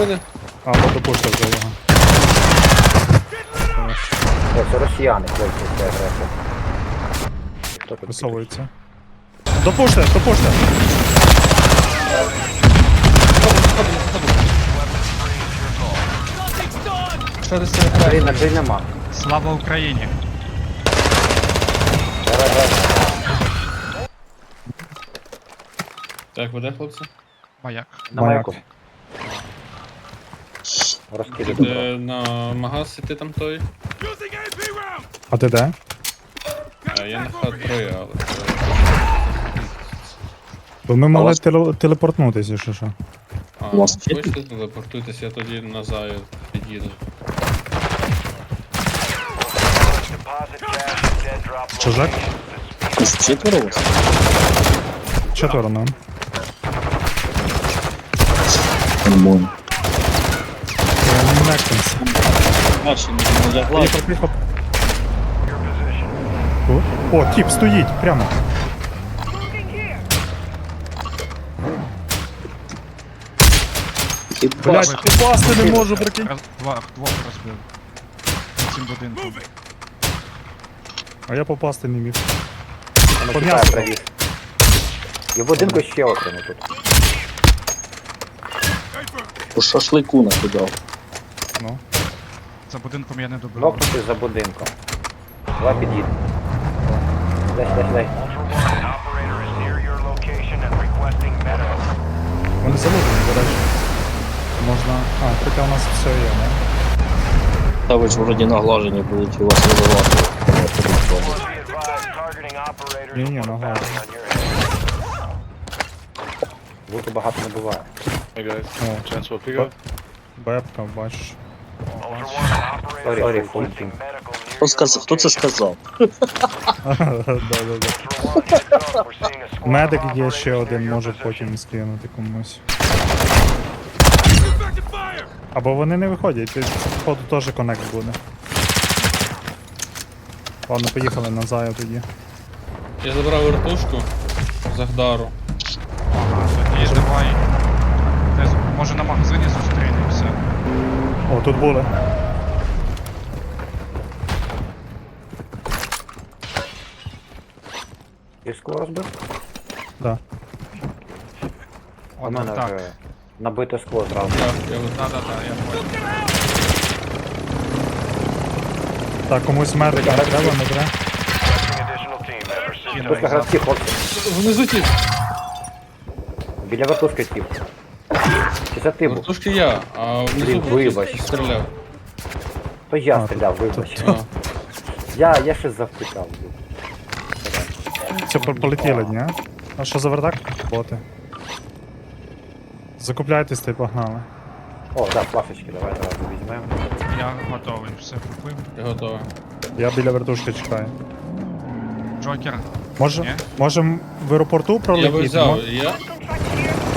мене. А, ну допустив вже його. О, це росіяни, хлопці, це агресор. Хто тут? Висовується. Допуште, допуште! Що десь це Блін, на джей нема. Слава Україні! Давай, давай. Так, веде, хлопці? Маяк. На Маяк. маяку. Розкиди добро. На магаз іти там той? А ти де? А, я на хат троє, але. Бо ми могли вас- теле- телепортнутися, що що. А, У вас є? хочете телепортуйтесь, я тоді на заю під'їду. Чужак? Ось четверо у вас? Четверо нам. Нормально. Не нектимся. Не лягла. Поїхав, поїхав. О, О, тіп стоїть, прямо. І Блять, баш. попасти не можу, прикинь. Раз, два, двох розбив. Цим будинком. А я попасти не міг. Воно По м'ясу. привіз. І в будинку ще окремо тут. По шашлику накидав. Ну. За будинком я не добив. Нокнути за будинком. Давай під'їдь. Дай, дай, дай. Вони залутані, до речі. Можна. А, хоча у нас все є, не? Та ви ж вроді наглажені будуть у вас визивати. Ні-ні, нога. Луту багато не буває. О, бепка, бачиш. Сорі, сорі. Хто, сказав, хто це сказав? Да-да-да. Медик є ще один, може потім скинути комусь. Або вони не виходять, і походу теж коннект буде. Ладно, поїхали на заю тоді. Я забрав вертушку з Ахдару. Ага, тоді давай. Десь, може на магазині зустрінемося. О, тут були. Ти скло розбив? Да. У мене так. вже набите скло зразу. Я, я от- Да-да-да, я понял. Так, комусь медика не треба, не треба. Тут гравці, хлопці. Внизу ті. Біля вертушки тіп. Чи це ти був? Вертушки я, а внизу Блін, вибач. хтось стріляв. То я А, стріляв, вибач. А, Я, я ще завтикав. Все, по- полетіли, ні? А що за вертак? Боти. Закупляйтесь та й погнали. О, да, флашечки, давай зразу візьмемо. Я готовий, все купив. я готовий. Я біля вертушки чекаю. Джокер. Може, можем в аеропорту Я би пролетіти? взяв, я.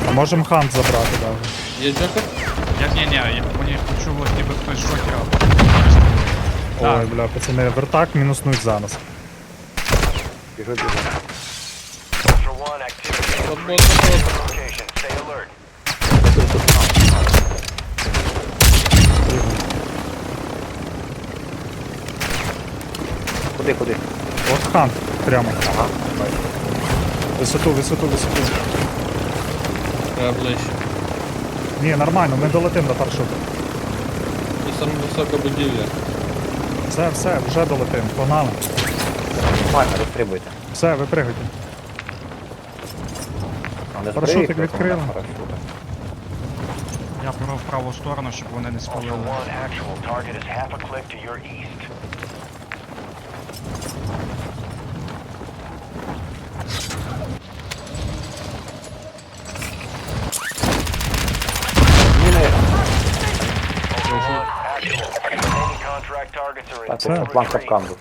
А можем хант забрати даже. Є джокер? Я, ні, ні, я, мені почулось, ніби хтось Джокера. Ой, Так. бля, пацани, вертак мінуснуть зараз. Біжу, біжу. От бот, от бот. Куди, куди? От хант, прямо. Ага. Висоту, висоту, висоту. Треба ближче. Ні, нормально, ми долетим до парашуту. Це саме висока будівля. Все, все, вже долетим. Погнали. Нормально, розстрибуйте. Все, випригуйте. Не Парашутик відкрили. Я беру в праву сторону, щоб вони не Ultra спалили. One, actual target is half a click to your east. Міни. Ultra One, actual. Remaining contract targets are in Так, Це план капкан був.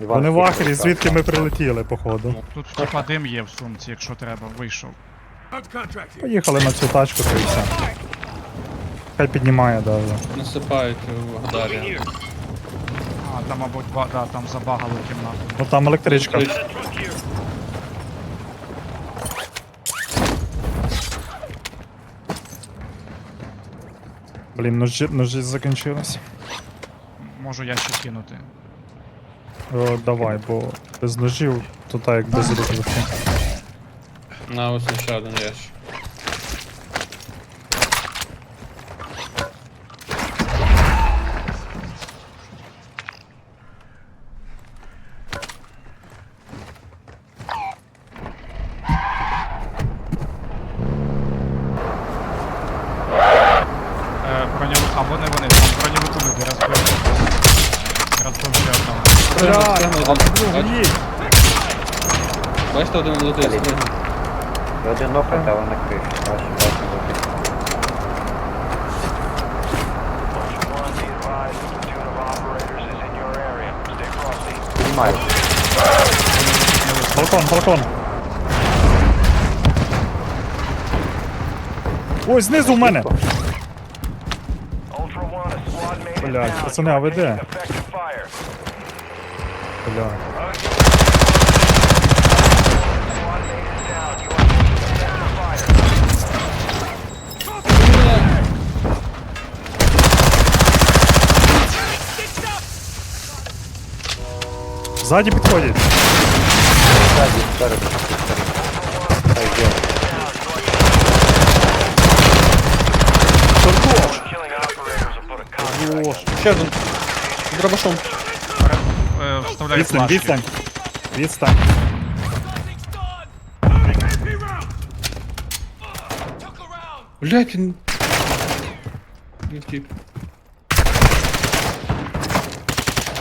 Вони в ахері, звідки ми прилетіли, походу. Тут типа дим є в сумці, якщо треба, вийшов. Поїхали на цю тачку, то і все. Хай піднімає даже. Насипають в Ахдарі. А, там, мабуть, ба, да, там забагали кімнату. Ну там електричка. Блін, ножі, ножі закінчились. Можу я ще кинути. О, давай, бо без ножів то так як без рук. На ось ще один ящик. Е, броньовик, а вони вони, там броньовику люди розбив. Розбив ще одного. Прямо, прямо Бачите, один летить Блін. один нокаут, але на криші. Бачу, бачу, бачу. Ultra One, be advised, a platoon of operators is in your area. Stay frosty. Піднімаю. Балкон, балкон! Ой, знизу в мене! Ultra One, a squad mate is Блядь, down. пацани, а ви де? effective fire. Бля. Squad mate is down. You are taking effective fire. Ззаді підходять! Ззаді, спереду. Та йде. Killing operators will put a contract on Ще один. З Дробашом. Відстань, флажки. відстань! Відстань! Блять, він... Він втік.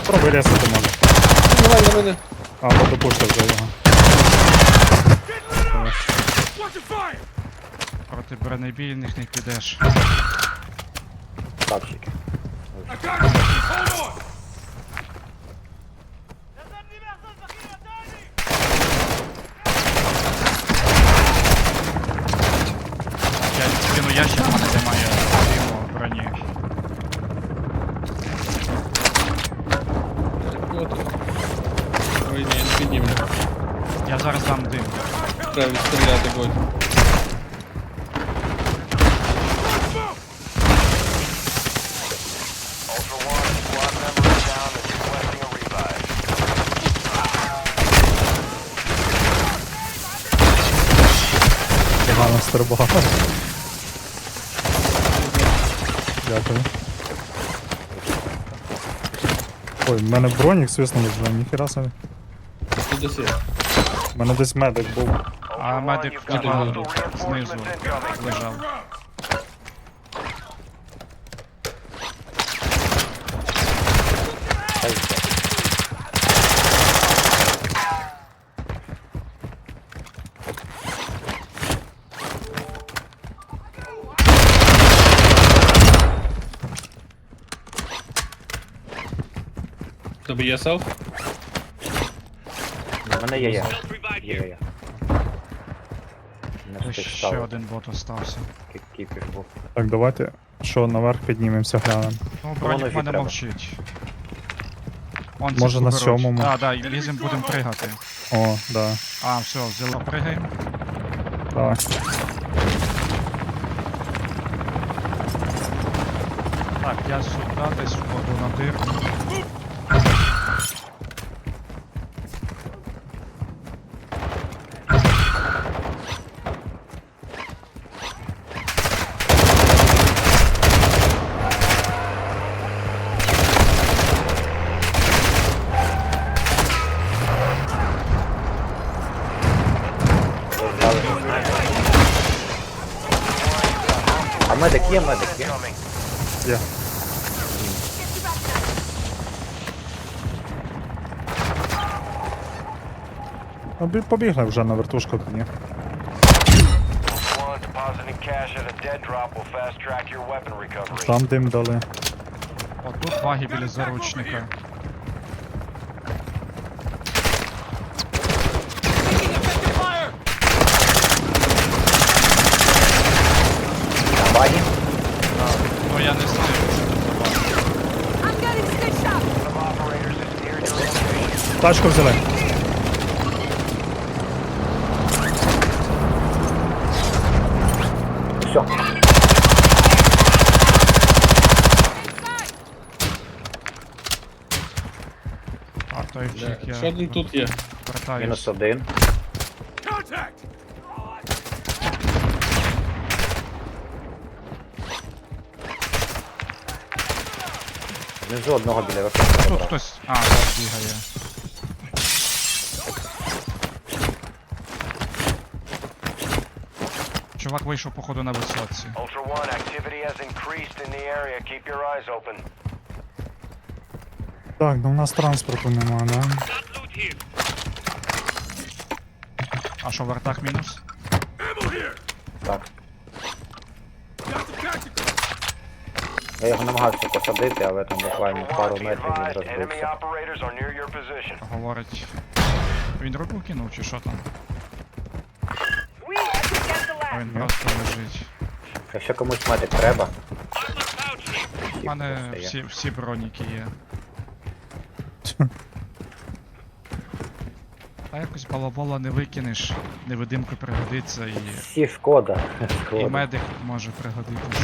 Пробуй ресити може. Давай на мене. А, бо допустив вже його. Проти бронебійних не підеш. Тапчики. Я кину ящик, в мене немає його броні. Ой, ні, не піднімлю. Я зараз дам дим. Треба відстріляти будь. Ultra One, a squad member is down and requesting a revive. Погано стрибав. Дякую. Ой, в мене бронік свиснув вже, ніхіра собі. Тут десь є. У мене десь медик був. А медик you've got типа hostile reinforcements знизу incoming. лежав. Тобі є селф? У мене є я. Є я. Не встиг ще ставити. один бот остався. Кі- Кіпіш був. Так, давайте, що наверх піднімемося, глянемо. Ну, бронік в мене треба. мовчить. Он Може, на цифру беруть. сьомому? Да, да, і лізем будемо пригати. О, да. А, все, взяла, пригаємо. Давай. Так, я сюди десь входу на дирку. Побігли вже на вертушку тоді. Там дим дали. Отут баги біля заручника. Ну я не знаю, що тут shot. A, to jest ja. Przedni tu je. Minus один. Внизу одного біля вертольота. Тут хтось. А, так, бігає. Чувак вийшов, походу, на висотці. Ultra One, activity has increased in the area. Keep your eyes open. Так, ну у нас транспорту нема, да? А що, вертах мінус? Так. Я його намагався посадити, але там буквально Ultra пару One, be метрів він advised, enemy розбився. operators are near your position. Говорить. Він руку кинув чи що там? We have to get the А last. Він просто лежить. Якщо комусь медик треба, У мене всі, всі броніки є. А якось балабола не викинеш, невидимку пригодиться і, всі шкода. і шкода. медик може пригодитись.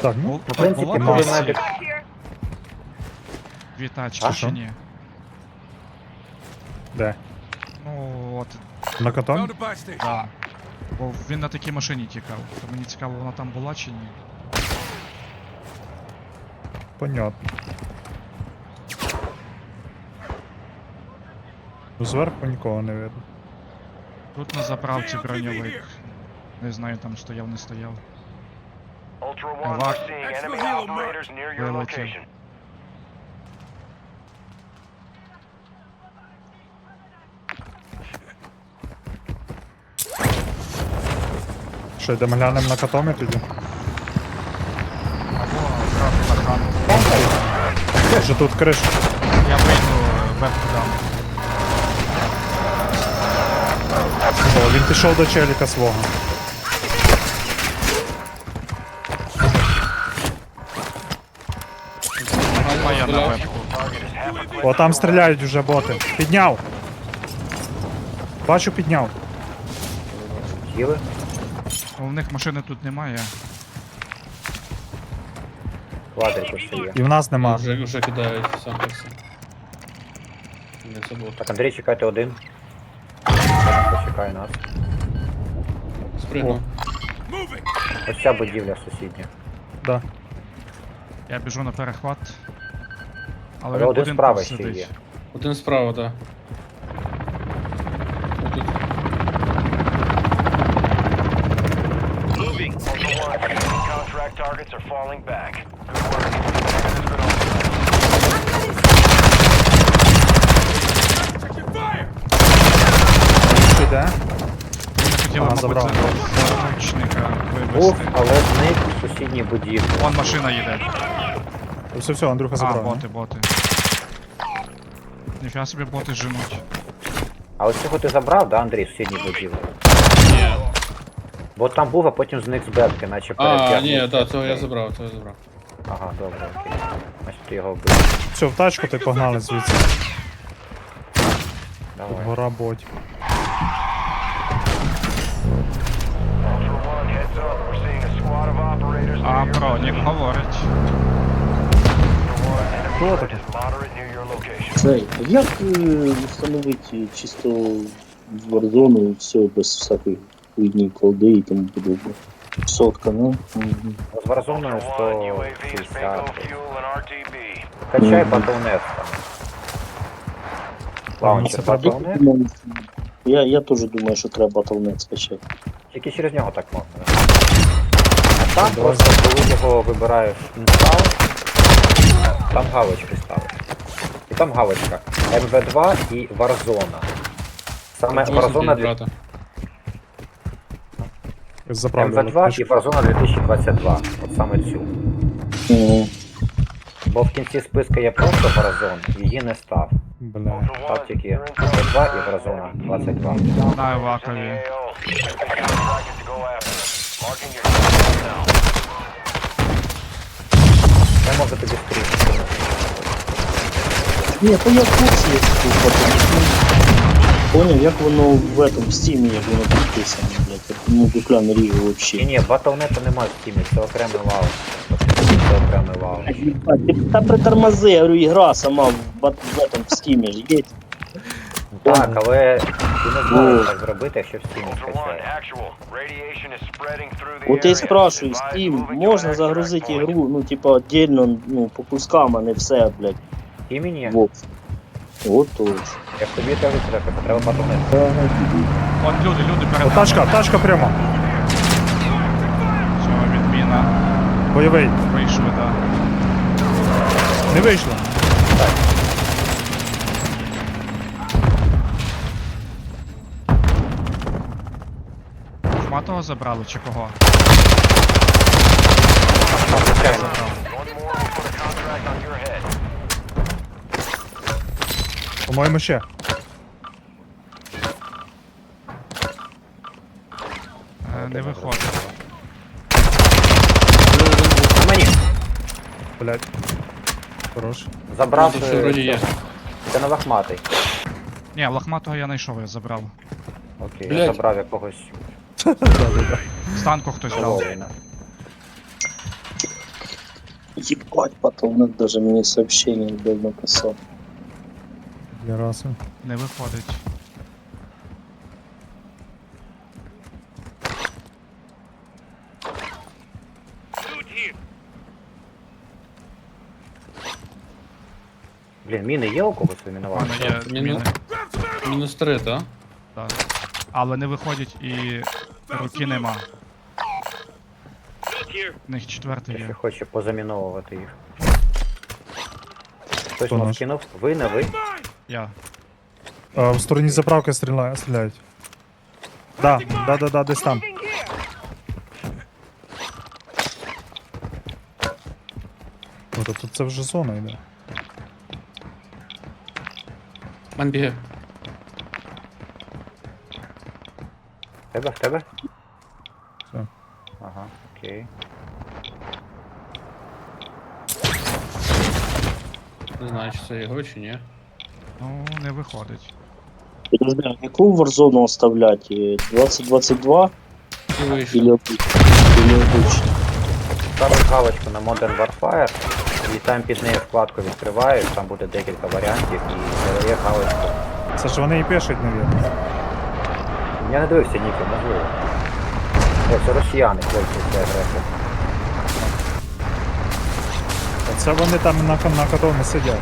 Так, ну, Бу- в принципі, була медик- дві тачки А, чи ні? де? Ну от, На котом? да. Бо він на такій машині тікав. То мені цікаво, вона там була чи ні. Понятно. Зверху нікого не видно. Тут на заправці броньовик. Не знаю, там стояв, не стояв. Ultra One, we're seeing enemy operators near your location. Що, йдемо глянемо на котомі тоді? Або тут криша. Я вийду вебку дам. О, він пішов до челіка свого. На вебку. Half a click О, там стріляють вже боти. Підняв. Бачу, підняв. Тіли? У них машини тут немає. Квадрику ще є. І в нас нема. Вже, вже кидають самперси. Не забув. Так, Андрій, чекайте один. Почекає нас. Спригнув. Ось ця будівля сусідня. Да. Я біжу на перехват. Але Але він один справа ще сидить. є. Один справа, так. Отут. enemy contract targets are falling back. Good work. Has been overrun. Що йде? Вони хотіли, Ага, мабуть, забрав. за заручника Був, вивезти. але зник в сусідній будівлі. Вон машина їде. Все, все, Андрюха А, забрав. ні? боти, боти. Ніфіга собі боти женуть. А ось цього ти забрав, да, Андрій, в сусідній будівлі? Бо там був, а потім зник з бетки, наче А, ні, так, цього я забрав, цього я забрав. Ага, добре, окей. Значить ти його вбив. Все, в тачку ти погнали звідси. Давай. Гора operators А бронік position. говорить. Хто таке? Цей, а як е, встановити чисто Warzone і все без всякої хуйні, колди і тому подобне? Сотка, ну? Is 160. bingo fuel and RTB. Качай Мгм. батлнет там. Лаунчер це батлнет. Я, я теж думаю, що треба Battle.net скачати. Тільки через нього так можна. А там просто коли його вибираєш інстал, там галочки ставиш. І там галочка MV2 і Warzone. Саме Warzone для брата. Заправлю. MV2 і Warzone 2022. От саме цю. Мгм. Бо в кінці списка є просто Warzone, її не став. Бля. Став тільки you're in MV2 і Warzone 22. На now. Я можу тобі скрізь. Ні, то я в курсі, тут Battle.net. Поняв, як воно в этом в стімі, як воно підписано. Ну, дупля не ріжу Ні, вообще. ні, батлнету немає в стімі, це окремий вал. Це окремий ти- Та притормози, я говорю, ігра сама в, бат- в этом в стімі ж є. Так, але ти не зможеш так зробити, якщо в стімі the От я спрашиваю, Steam, можна загрузити ігру, ну, типа, отдельно, ну, по кускам, а не все, блядь, В стімі ні. Ж. Як тобі кажуть, треба, то треба батлнет. От люди, люди перед О, тачка, тачка прямо. Все, відміна. Бойовий. Вийшли, так. Не вийшло. Шматого забрали чи кого? Звичайно. Забрав. One more will put contract on your head. По-моєму, ще. Е, Не виходить. На мені! Блять. Хорош. Забрав. Тут е, ще вроді є. Це не лохматий. Ні, лохматого я знайшов, я забрав. Окей, Блядь. я забрав якогось З танку хтось дав. Ебать, потом надо даже мне сообщение дал написал. Я раз. Не виходить. Блін, міни є у когось У вимінувати? мене є Міну- міни. Мінус 3, так? Так. Але не виходять і руки нема. У них четвертий Якщо є. хоче позаміновувати їх. Хтось Хто наш? кинув? Ви, не ви? Я. А, в стороні заправки стріляє, стріляють. Да, да, да, да, десь там. О, то тут це вже зона йде. Мен бігає. В Тебе, в тебе? Все. Ага, окей. Не знаю, чи це його чи ні. Ну, не виходить. Подожди, а яку варзону оставлять? Е, 2022 І вийшов. или обычно? Ставиш галочку на Modern Warfare, і там під нею вкладку відкриваєш, там буде декілька варіантів, і додає галочку. Це ж вони і пишуть, навірно. Я не дивився ніки, можливо. О, це росіяни, хлопці, це агресор. Це вони там на, на котовні сидять.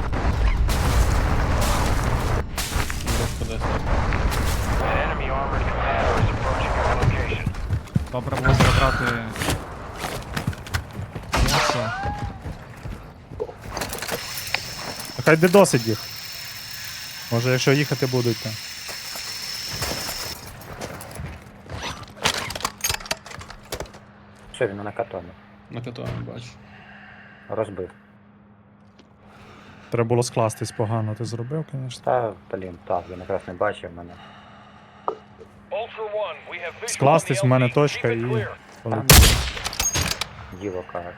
Було забрати. М'ясо. Хай де досить їх. Може, якщо їхати будуть, то. Що він на катоні? На котові бачу. Розбив. Треба було скластись погано, ти зробив, звісно. Та, блін, так, він якраз не бачив мене. Ultra One, we have visual Скластись в мене точка і. діло каже.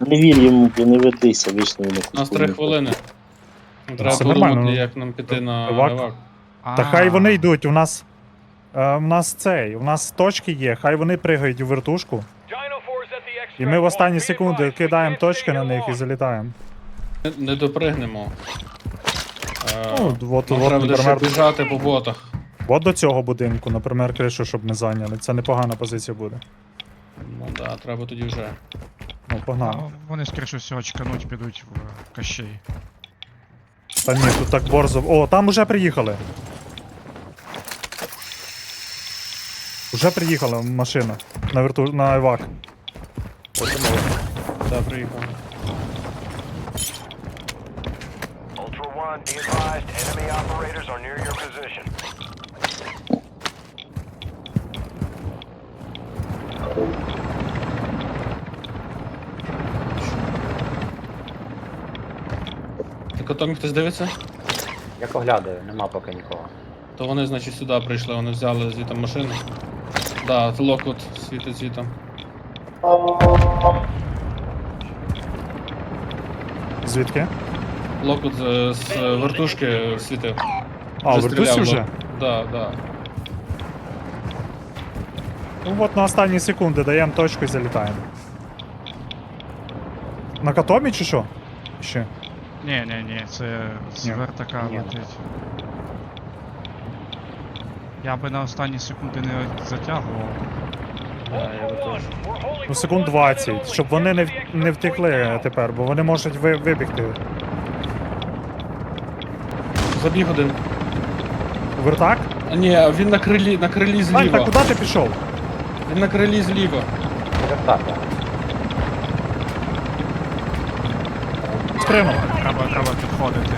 Не вір йому, блін, не ведися, вічно він У нас 3 хвилини. Треба Все нормально, подумати, ну. як нам піти на Евак. евак. Та хай вони йдуть, у нас. Е, у нас цей, у нас точки є, хай вони пригають у вертушку. І ми в останні секунди кидаємо точки на них і залітаємо. Не, не допригнемо. Е, Ну, от, нам от, треба буде ще наприклад, біжати по ботах. от до цього будинку, наприклад, кришу, щоб ми зайняли. Це непогана позиція буде. Ну так, да, треба тоді вже. Ну, погнали. а, Вони скоріше всього чекануть, підуть в кащей. Та ні, тут так борзо. О, там уже приїхали. Уже приїхала машина на верту на евак. Так, приїхав. Котом хтось дивиться? Я поглядаю, нема поки нікого. То вони, значить, сюди прийшли, вони взяли звітом машину. Да, локот світить звітом. Звідки? Локут з, з вертушки світив. А, Вже вертусь стріляв, вже? Да, да. Ну от на останні секунди даємо точку і залітаємо. На катомі чи що? Ще. Ні, ні, ні, це з Ні. вертака Ні. летить. Я би на останні секунди не затягував. Да, я би теж. Ну секунд 20, щоб вони не, в- не втекли тепер, бо вони можуть ви, вибігти. Забіг один. Вертак? А, ні, він на крилі, на крилі Вань, зліва. так куди ти пішов? Він на крилі зліва. Так, так. Треба, треба підходити.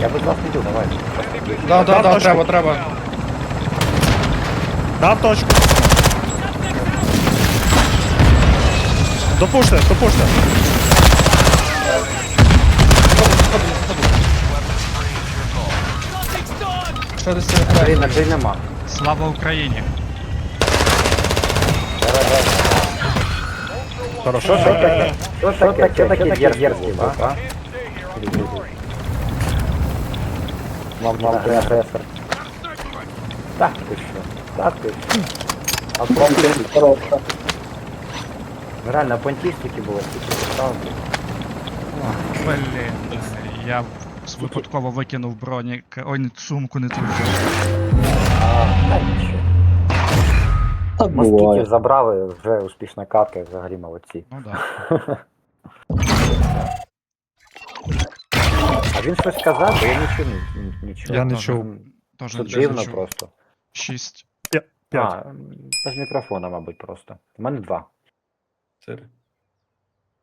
Я без вас не йду, давай. Да, да, да, треба, треба. Дав точку. Допуште, допуште. Що десь це джей, на нема. Слава Україні! Хорошо. Що таке? Що таке? Що таке дерзкий був, а? Вам вам ти агресор. Так ти що? Так ти що? А понтістики, Хороша. реально понтістики були, скільки поставили. Блін, я випадково викинув бронік. Ой, не- сумку не ту взяв. А, та нічого. Так Москітів забрали, вже успішна катка, взагалі молодці. Ну да. А він щось сказав, бо я нічого не ні- нічого. Я не теж. чув. Тож Це нічого дивно чув. просто. Шість. П'ять. А, без мікрофона, мабуть, просто. У мене два. Чотири.